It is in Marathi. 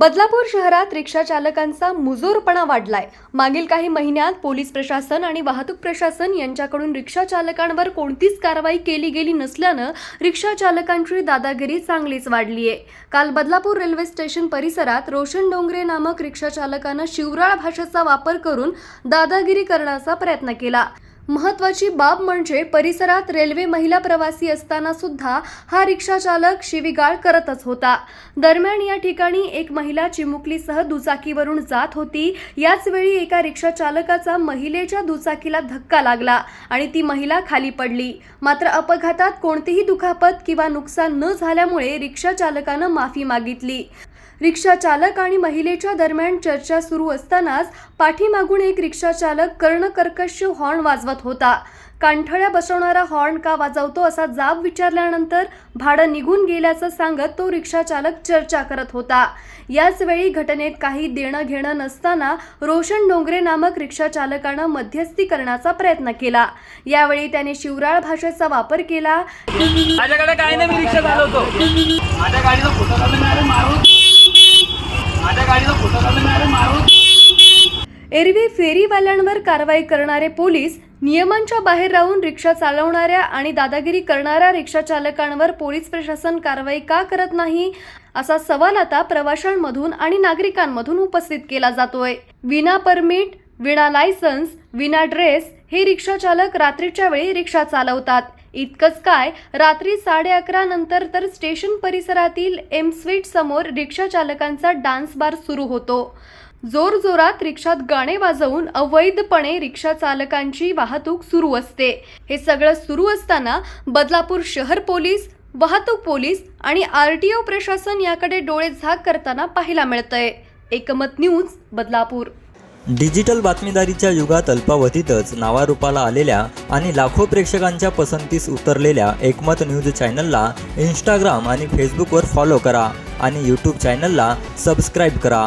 बदलापूर शहरात रिक्षा चालकांचा मुजोरपणा वाढलाय. मागील काही महिन्यात पोलीस प्रशासन आणि वाहतूक प्रशासन यांच्याकडून रिक्षा चालकांवर कोणतीच कारवाई केली गेली नसल्यानं रिक्षा चालकांची दादागिरी चांगलीच वाढली आहे काल बदलापूर रेल्वे स्टेशन परिसरात रोशन डोंगरे नामक रिक्षा चालकानं शिवराळ भाषेचा वापर करून दादागिरी करण्याचा प्रयत्न केला. महत्वाची बाब म्हणजे परिसरात रेल्वे महिला प्रवासी असताना सुद्धा हा रिक्षा चालक शिवीगाळ करतच होता. दरम्यान या ठिकाणी एक महिला चिमुकलीसह दुचाकीवरून जात होती. याच वेळी एका रिक्षा चालकाचा महिलेच्या दुचाकीला धक्का लागला आणि ती महिला खाली पडली. मात्र अपघातात कोणतीही दुखापत किंवा नुकसान न झाल्यामुळे रिक्षा चालकानं माफी मागितली. रिक्षा चालक आणि महिलेच्या दरम्यान चर्चा सुरू असतानाच पाठीमागून एक रिक्षा चालक कर्णकर्कश हॉर्न वाजवत होता. कांठळ्या बसवणारा हॉर्न का वाजवतो असा जाब विचारल्यानंतर भाडं निघून गेल्याचं सांगत तो रिक्षा चालक चर्चा करत होता. याचवेळी घटनेत काही देणं घेणं नसताना रोशन डोंगरे नामक रिक्षा चालकानं मध्यस्थी करण्याचा प्रयत्न केला. यावेळी त्याने शिवराळ भाषेचा वापर केला. माझ्याकडे काय नाही मी रिक्षा चालवतो. माझ्या गाडीचा फोटो मारून माझ्या गाडीचा फोटो काढून नाही रे मारून एरवी फेरीवाल्यांवर कारवाई करणारे पोलीस नियमांच्या बाहेर राहून रिक्षा चालवणाऱ्या आणि दादागिरी करणाऱ्या रिक्षा चालकांवर पोलीस प्रशासन कारवाई का करत नाही असा सवाल आता प्रवाशांमधून आणि नागरिकांमधून उपस्थित केला जातोय. विना परमिट विना लायसन्स विना ड्रेस हे रिक्षा चालक रात्रीच्या वेळी रिक्षा चालवतात. इतकंच काय रात्री साडे अकरा नंतर तर स्टेशन परिसरातील एम स्वीट समोर रिक्षा चालकांचा डान्स बार सुरू होतो. जोरजोरात रिक्षात गाणे वाजवून अवैधपणे रिक्षा चालकांची वाहतूक सुरू असते. हे सगळं सुरू असताना बदलापूर शहर पोलीस वाहतूक पोलीस आणि आर टी ओ प्रशासन याकडे डोळे झाक करताना पाहायला मिळतंय. एकमत न्यूज बदलापूर. डिजिटल बातमीदारीच्या युगात अल्पावधीतच नावारूपाला आलेल्या आणि लाखो प्रेक्षकांच्या पसंतीस उतरलेल्या एकमत न्यूज चॅनलला इंस्टाग्राम आणि फेसबुकवर फॉलो करा आणि यूट्यूब चॅनलला सबस्क्राईब करा.